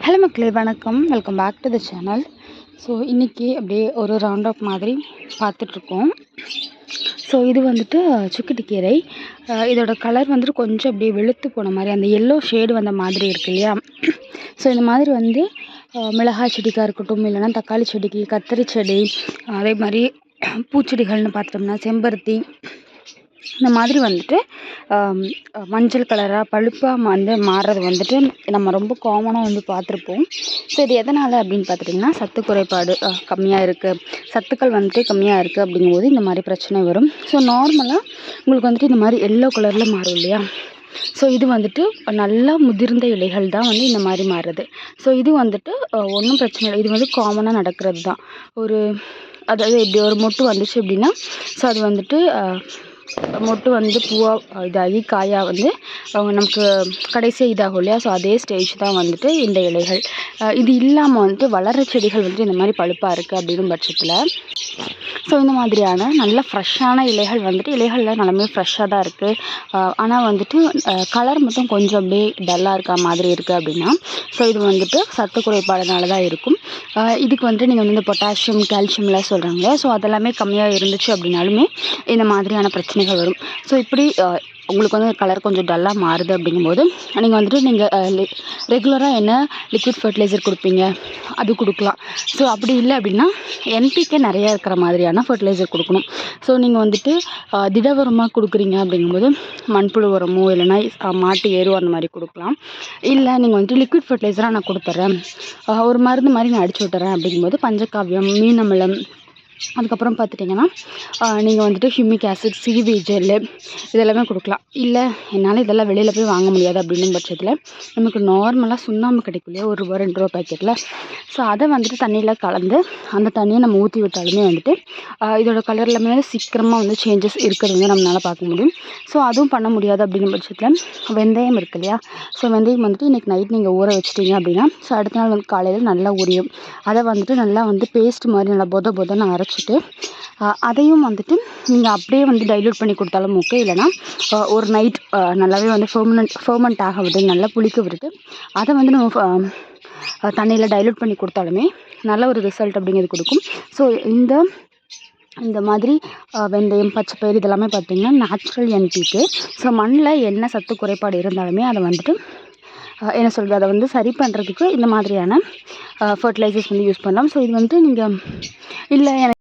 Hello மக்களே வணக்கம். Welcome back to the channel so இன்றைக்கி அப்படியே ஒரு ரவுண்ட் அப் மாதிரி பார்த்துட்ருக்கோம். ஸோ இது வந்துட்டு சுக்கிட்டி கீரை இதோட கலர் வந்துட்டு கொஞ்சம் அப்படியே வெளுத்து போன மாதிரி அந்த எல்லோ ஷேடு வந்த மாதிரி இருக்கு இல்லையா? ஸோ இந்த மாதிரி வந்து மிளகாய் செடிக்காக இருக்கட்டும் இல்லைன்னா தக்காளி செடிக்கு கத்திரி செடி அதே மாதிரி பூச்செடிகள்னு பார்த்தோம்னா செம்பருத்தி இந்த மாதிரி வந்துட்டு மஞ்சள் கலராக பழுப்பாக வந்து மாறுறது வந்துட்டு நம்ம ரொம்ப காமனாக வந்து பார்த்துருப்போம். ஸோ இது எதனால் அப்படின்னு பார்த்துட்டிங்கன்னா சத்து குறைபாடு கம்மியாக இருக்குது சத்துக்கள் வந்துட்டு கம்மியாக இருக்குது அப்படிங்கும்போது இந்த மாதிரி பிரச்சனை வரும். ஸோ நார்மலாக உங்களுக்கு வந்துட்டு இந்த மாதிரி எல்லோ கலரில் மாறும் இல்லையா? ஸோ இது வந்துட்டு நல்லா முதிர்ந்த இலைகள் தான் வந்து இந்த மாதிரி மாறுது. ஸோ இது வந்துட்டு ஒன்றும் பிரச்சனை இல்லை. இது வந்து காமனாக நடக்கிறது தான். ஒரு அதாவது இப்படி ஒரு மொட்டு வந்துச்சு அப்படின்னா ஸோ அது வந்துட்டு மொட்டு வந்து பூவாக இதாகி காயாக வந்து அவங்க நமக்கு கடைசியாக இதாகும் இல்லையா? ஸோ அதே ஸ்டேஜ் தான் வந்துட்டு இந்த இலைகள். இது இல்லாமல் வந்துட்டு வளர செடிகள் வந்துட்டு இந்த மாதிரி பழுப்பாக இருக்குது அப்படின்னும் பட்சத்தில் ஸோ இந்த மாதிரியான நல்ல ஃப்ரெஷ்ஷான இலைகள் வந்துட்டு இலைகளில் நல்லாமே ஃப்ரெஷ்ஷாக தான் இருக்குது ஆனால் வந்துட்டு கலர் மட்டும் கொஞ்சம் அப்படியே டல்லாக இருக்க மாதிரி இருக்குது அப்படின்னா ஸோ இது வந்துட்டு சத்து குறைபாடுனால தான் இருக்கும். இதுக்கு வந்துட்டு நீங்கள் வந்து இந்த பொட்டாசியம் கால்சியம்லாம் சொல்கிறாங்க ஸோ அதெல்லாமே கம்மியாக இருந்துச்சு அப்படின்னாலுமே இந்த மாதிரியான பிரச்சனைகள் வரும். ஸோ இப்படி உங்களுக்கு வந்து கலர் கொஞ்சம் டல்லாக மாறுது அப்படிங்கும்போது நீங்கள் வந்துட்டு நீங்கள் ரெகுலராக என்ன லிக்விட் ஃபர்டிலைசர் கொடுப்பீங்க? அது கொடுக்கலாம். ஸோ அப்படி இல்லை அப்படின்னா என்பிகே நிறையா இருக்கிற மாதிரியான ஃபர்டிலைசர் கொடுக்கணும். ஸோ நீங்கள் வந்துட்டு திட உரமாக கொடுக்குறீங்க அப்படிங்கும்போது மண்புழு உரமோ இல்லைன்னா மாட்டு எரு அந்த மாதிரி கொடுக்கலாம். இல்லை நீங்கள் வந்துட்டு லிக்விட் ஃபர்டிலைசராக நான் கொடுத்துட்றேன் ஒரு மருந்து மாதிரி நான் அடிச்சு விட்டுறேன் அப்படிங்கும்போது பஞ்சகாவியம் மீன் அதுக்கப்புறம் பார்த்துட்டிங்கன்னா நீங்கள் வந்துட்டு ஹியூமிக் ஆசிட் சிவி ஜெல்லு இதெல்லாமே கொடுக்கலாம். இல்லை என்னால் இதெல்லாம் வெளியில் போய் வாங்க முடியாது அப்படின்னும் பட்சத்தில் நமக்கு நார்மலாக சுண்ணாம்பு கிடைக்கும் இல்லையா ஒரு ரூபா ரெண்டு ரூபா பாக்கெட்டில் ஸோ அதை வந்துட்டு தண்ணியில் கலந்து அந்த தண்ணியை நம்ம ஊற்றி விட்டாலுமே வந்துட்டு இதோட கலர் எல்லாமே சீக்கிரமாக வந்து சேஞ்சஸ் இருக்கிறது வந்து நம்மளால் பார்க்க முடியும். ஸோ அதுவும் பண்ண முடியாது அப்படிங்கிற பட்சத்தில் வெந்தயம் இருக்கு இல்லையா? ஸோ வெந்தயம் வந்துட்டு இன்றைக்கி நைட் நீங்கள் ஊற வச்சிட்டீங்க அப்படின்னா ஸோ அடுத்த நாள் வந்து காலையில் நல்லா உரியும் அதை வந்துட்டு நல்லா வந்து பேஸ்ட் மாதிரி நல்லா பொத பொதன்னு அரைச்சிட்டு அதையும் வந்துட்டு நீங்கள் அப்படியே வந்து டைல்யூட் பண்ணி கொடுத்தாலும் ஓகே இல்லைனா ஒரு நைட் நல்லாவே வந்து ஃபெர்மனண்ட் ஃபெர்மெண்ட் ஆக விட்டு நல்லா புளிக்க விட்டுட்டு அதை வந்து நம்ம தண்ணியில் டைலூட் பண்ணி கொடுத்தாலுமே நல்ல ஒரு ரிசல்ட் அப்படிங்கிறது கொடுக்கும். ஸோ இந்த இந்த மாதிரி வெந்தயம் வெந்தயம் பச்சைப்பயிறு இதெல்லாமே பார்த்திங்கன்னா நேச்சுரல் என்பிக்கு ஸோ மண்ணில் என்ன சத்து குறைபாடு இருந்தாலுமே அதை வந்துட்டு என்ன சொல்கிறது அதை வந்து சரி பண்ணுறதுக்கு இந்த மாதிரியான ஃபர்டிலைசர்ஸ் வந்து யூஸ் பண்ணலாம். ஸோ இது வந்துட்டு நீங்கள் இல்லை எனக்கு